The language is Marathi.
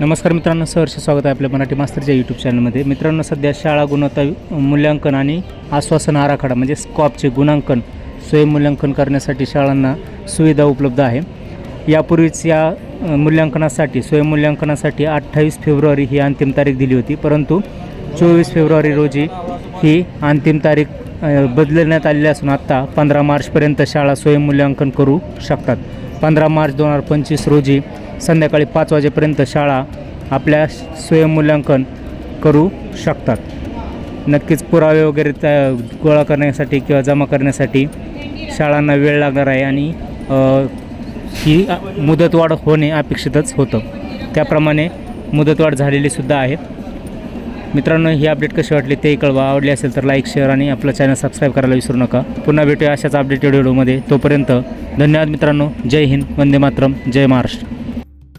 नमस्कार मित्रांनो सहर्ष स्वागत आहे आपल्या मराठी मास्तरच्या यूट्यूब चॅनलमध्ये मित्रांनो सध्या शाळा गुणवत्ता मूल्यांकन आणि आश्वासन आराखडा म्हणजे स्कॉपचे गुणांकन स्वयंमूल्यांकन करण्यासाठी शाळांना सुविधा उपलब्ध आहे. यापूर्वीच या मूल्यांकनासाठी स्वयंमूल्यांकनासाठी अठ्ठावीस फेब्रुवारी ही अंतिम तारीख दिली होती परंतु चोवीस फेब्रुवारी रोजी ही अंतिम तारीख बदलण्यात आलेली असून आत्ता पंधरा मार्चपर्यंत शाळा स्वयंमूल्यांकन करू शकतात. पंधरा मार्च दोन हजार पंचवीस रोजी संध्याकाळी पाच वाजेपर्यंत शाळा आपल्या स्वयंमूल्यांकन करू शकतात. नक्कीच पुरावे वगैरे त्या गोळा करण्यासाठी किंवा जमा करण्यासाठी शाळांना वेळ लागणार आहे आणि ही मुदतवाढ होणे अपेक्षितच होतं. त्याप्रमाणे मुदतवाढ झालेली सुद्धा आहे. मित्रांनो ही अपडेट कशी वाटली ते कळवा. आवडली असेल तर लाईक शेअर आणि आपलं चॅनल सबस्क्राईब करायला विसरू नका. पुन्हा भेटूया अशाच अपडेटेड व्हिडिओमध्ये तोपर्यंत धन्यवाद मित्रांनो. जय हिंद. वंदे मातरम. जय महाराष्ट्र.